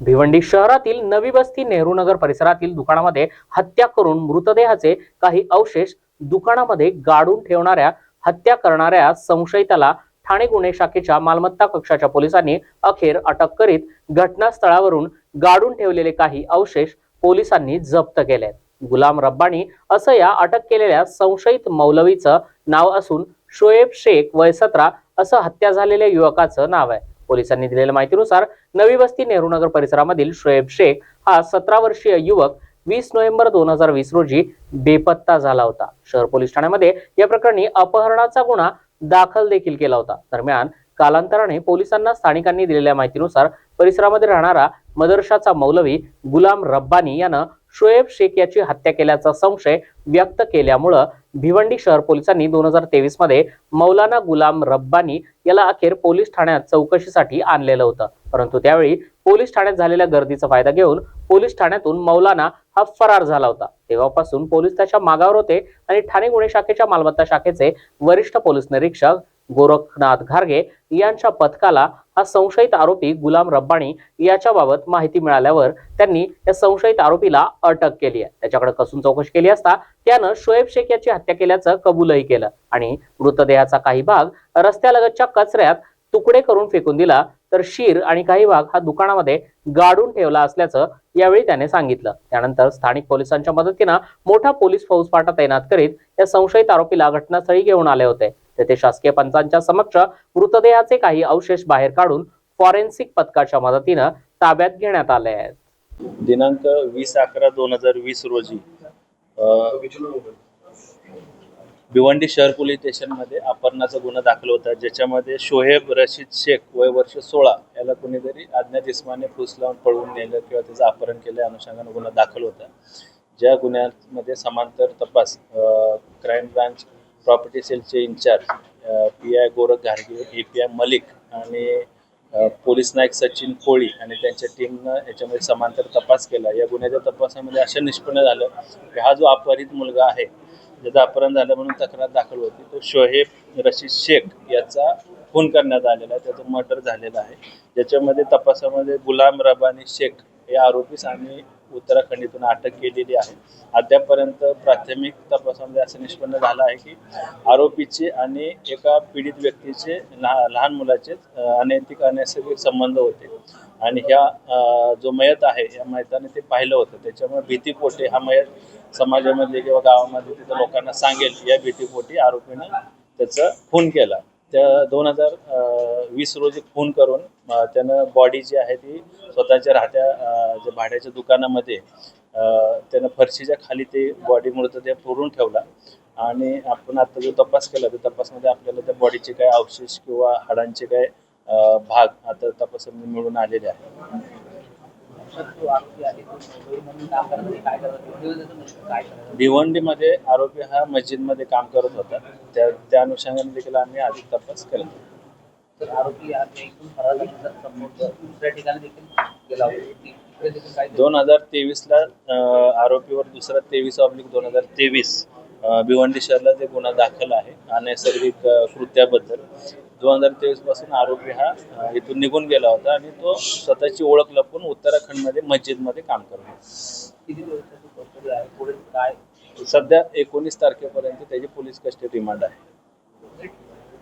भिवंडी शहरातील नवी वस्ती नेहरू नगर परिसरातील दुकानामध्ये हत्या करून मृतदेहाचे काही अवशेष दुकानामध्ये गाडून ठेवणाऱ्या हत्या करणाऱ्या संशयिताला ठाणे गुन्हे शाखेच्या मालमत्ता कक्षाच्या पोलिसांनी अखेर अटक करीत घटनास्थळावरून गाडून ठेवलेले काही अवशेष पोलिसांनी जप्त केले. गुलाम रब्बानी असं या अटक केलेल्या संशयित मौलवीचं नाव असून शोएब शेख वय सतरा असं हत्या झालेल्या युवकाचं नाव आहे. पोलिसांनी दिलेल्या माहितीनुसार नवी वस्ती नेहरू नगर परिसरामधील शोएब शेख हा सतरा वर्षीय युवक वीस नोव्हेंबर दोन हजार वीस रोजी बेपत्ता झाला होता. शहर पोलीस ठाण्यामध्ये या प्रकरणी अपहरणाचा गुन्हा दाखल देखील केला होता. दरम्यान कालांतराने पोलिसांना स्थानिकांनी दिलेल्या माहितीनुसार परिसरामध्ये राहणारा मदरशाचा मौलवी गुलाम रब्बानी यानं शोएब शेख याची हत्या केल्याचा संशय व्यक्त केल्यामुळं भिवंडी शहर पोलिसांनी दोन हजार तेवीसमध्ये मौलाना गुलाम रब्बानी याला अखेर पोलीस ठाण्यात चौकशीसाठी आणलेलं होतं. परंतु त्यावेळी पोलीस ठाण्यात झालेल्या गर्दीचा फायदा घेऊन पोलीस ठाण्यातून मौलाना हा फरार झाला होता. तेव्हापासून पोलीस त्याच्या मागावर होते आणि ठाणे गुन्हे शाखेच्या मालमत्ता शाखेचे वरिष्ठ पोलीस निरीक्षक गोरखनाथ घारगे यांच्या पथकाला हा संशयित आरोपी गुलाम रब्बाणी याच्याबाबत माहिती मिळाल्यावर त्यांनी या संशयित आरोपीला अटक केली आहे. त्याच्याकडे कसून चौकशी केली असता त्यानं शोएब शेख याची हत्या केल्याचं कबूलही केलं आणि मृतदेहाचा काही भाग रस्त्यालगतच्या कचऱ्यात तुकडे करून फेकून दिला तर शीर आणि काही भाग हा दुकानामध्ये गाडून ठेवला असल्याचं यावेळी त्याने सांगितलं. त्यानंतर स्थानिक पोलिसांच्या मदतीनं मोठा पोलीस फौजफाटा तैनात करीत या संशयित आरोपीला घटनास्थळी घेऊन आले होते. तेथे शासकीय पंचांच्या समक्ष मृतदेहाचे काही अवशेष बाहेर काढून फॉरेन्सिक पथकाच्या मदतीनं ताब्यात घेण्यात आले आहेत. दिनांक वीस अकरा दोन हजार वीस रोजी भिवंडी शहर पोलीस स्टेशनमध्ये अपहरणाचा गुन्हा दाखल होता ज्याच्यामध्ये शोहेब रशीद शेख वय वर्ष सोळा याला कोणीतरी अज्ञात इस्माने फुस लावून पळवून नेलं किंवा त्याचं अपहरण केल्या अनुषंगाने गुन्हा दाखल होता. ज्या गुन्ह्यामध्ये समांतर तपास क्राईम ब्रांच प्रॉपर्टी सेलचे इन्चार्ज पी आय गोरख घारगे ए पी आय मलिक आणि पोलीस नायक सचिन कोळी आणि त्यांच्या टीमनं याच्यामध्ये समांतर तपास केला. या गुन्ह्याच्या तपासामध्ये असं निष्पन्न झालं की हा जो अपहरित मुलगा आहे ज्याचं अपहरण झालं म्हणून तक्रार दाखल होती तो शोहेब रशीद शेख याचा खून करण्यात आलेला आहे. त्याचं मर्डर झालेलं आहे. ज्याच्यामध्ये तपासामध्ये गुलाम रबानी शेख हे आरोपीस आम्ही उत्तराखंडीतून अटक केलेली आहे. अद्यापपर्यंत प्राथमिक तपासामध्ये असं निष्पन्न झालं आहे की आरोपीचे आणि एका पीडित व्यक्तीचे लहा लहान मुलाचे अनैतिक अनैसर्गिक संबंध होते. आणि ह्या जो मयत आहे या मयताने ते पाहिलं होतं. त्याच्यामुळे भीतीपोटे हा मयत समाजामध्ये किंवा गावामध्ये तिथं लोकांना सांगेल या भीतीपोटी आरोपीनं त्याचा खून केला. त्या दोन हजार वीस रोजी खून करून त्यानं बॉडी जी आहे ती स्वतःच्या राहत्या जे भाड्याच्या दुकानामध्ये त्यानं फरशीच्या खाली ते बॉडी मृतदेह पुरून ठेवला. आणि आपण आता जो तपास केला त्या तपासमध्ये आपल्याला त्या बॉडीचे काय अवशेष किंवा हाडांचे काय भाग आता तपासामध्ये मिळून आलेले आहे भिवंडीमध्ये आरोपी हा मस्जिदमध्ये काम करत होता. त्या त्या अनुषंगाने देखील आम्ही अधिक तपास होतो. तर आरोपी दुसऱ्या ठिकाणी देखील गेला होता. दोन हजार तेवीसला आरोपीवर दुसरा तेवीस ऑब्लिक दोन हजार तेवीस. भिवंडी शहरला ते गुन्हा दाखल आहे अनैसर्गिक कृत्याबद्दल दोन हजार तेवीसपासून आरोपी हा इथून निघून गेला होता आणि तो स्वतःची ओळख लपवून उत्तराखंडमध्ये मस्जिदमध्ये काम करत. होता किती दिवसाची कोठडी आहे? पुढे काय? सध्या एकोणीस तारखेपर्यंत त्याची पोलीस कस्टडी रिमांड आहे.